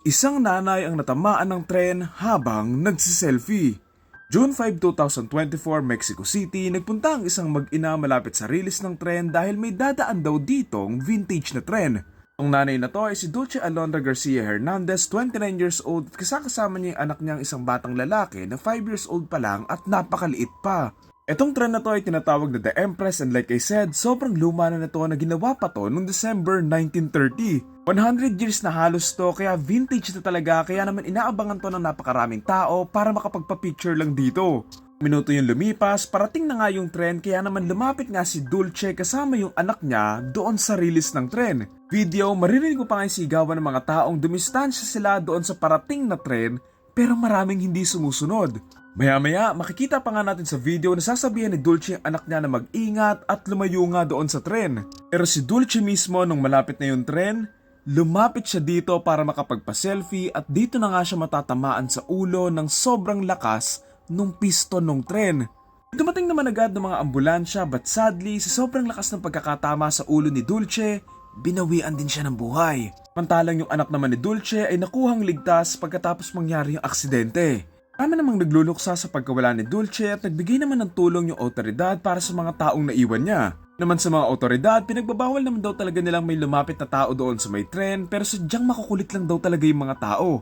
Isang nanay ang natamaan ng tren habang nagsiselfie. June 5, 2024, Mexico City, nagpunta ang isang mag-ina malapit sa release ng tren dahil may dadaan daw ditong vintage na tren. Ang nanay na to ay si Dulce Alondra Garcia Hernandez, 29 years old at kasakasama niya yung anak niyang isang batang lalaki na 5 years old pa lang at napakaliit pa. Etong tren na to ay tinatawag na The Empress and like I said, sobrang luma na nito na ginawa pa to noong December 1930. 100 years na halos to kaya vintage na talaga kaya naman inaabangan to ng napakaraming tao para makapagpa-picture lang dito. Minuto yung lumipas, parating na nga yung tren kaya naman lumapit nga si Dulce kasama yung anak niya doon sa release ng tren. Video, maririnig ko pa nga yung sigawan ng mga taong dumistansya sila doon sa parating na tren pero maraming hindi sumusunod. Maya-maya, makikita pa nga natin sa video na sasabihan ni Dulce yung anak niya na mag-ingat at lumayo nga doon sa tren. Pero si Dulce mismo nung malapit na yung tren, lumapit siya dito para makapagpa-selfie at dito na nga siya matatamaan sa ulo ng sobrang lakas nung piston ng tren. Dumating naman agad ng mga ambulansya but sadly sa sobrang lakas ng pagkakatama sa ulo ni Dulce, binawian din siya ng buhay. Mantalang yung anak naman ni Dulce ay nakuhang ligtas pagkatapos mangyari yung aksidente. Kami namang nagluluksa sa pagkawala ni Dulce at nagbigay naman ng tulong yung otoridad para sa mga taong naiwan niya. Naman sa mga otoridad, pinagbabawal naman daw talaga nilang may lumapit na tao doon sa may tren pero sadyang makukulit lang daw talaga yung mga tao.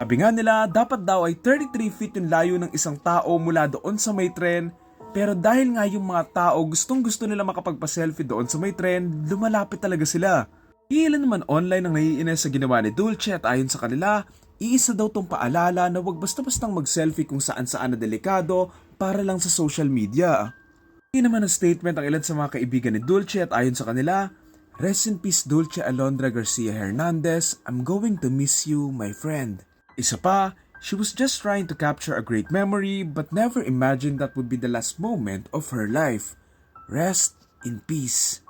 Sabi nga nila, dapat daw ay 33 feet yung layo ng isang tao mula doon sa may tren pero dahil nga yung mga tao gustong gusto nila makapagpa-selfie doon sa may tren, lumalapit talaga sila. Ilan naman online ang naiinis sa ginawa ni Dulce at ayon sa kanila, iisa daw tong paalala na wag basta-bastang mag-selfie kung saan-saan na delikado para lang sa social media. Hindi naman ang statement ang ilan sa mga kaibigan ni Dulce at ayon sa kanila, Rest in peace Dulce Alondra Garcia Hernandez, I'm going to miss you my friend. Isa pa, she was just trying to capture a great memory but never imagined that would be the last moment of her life. Rest in peace.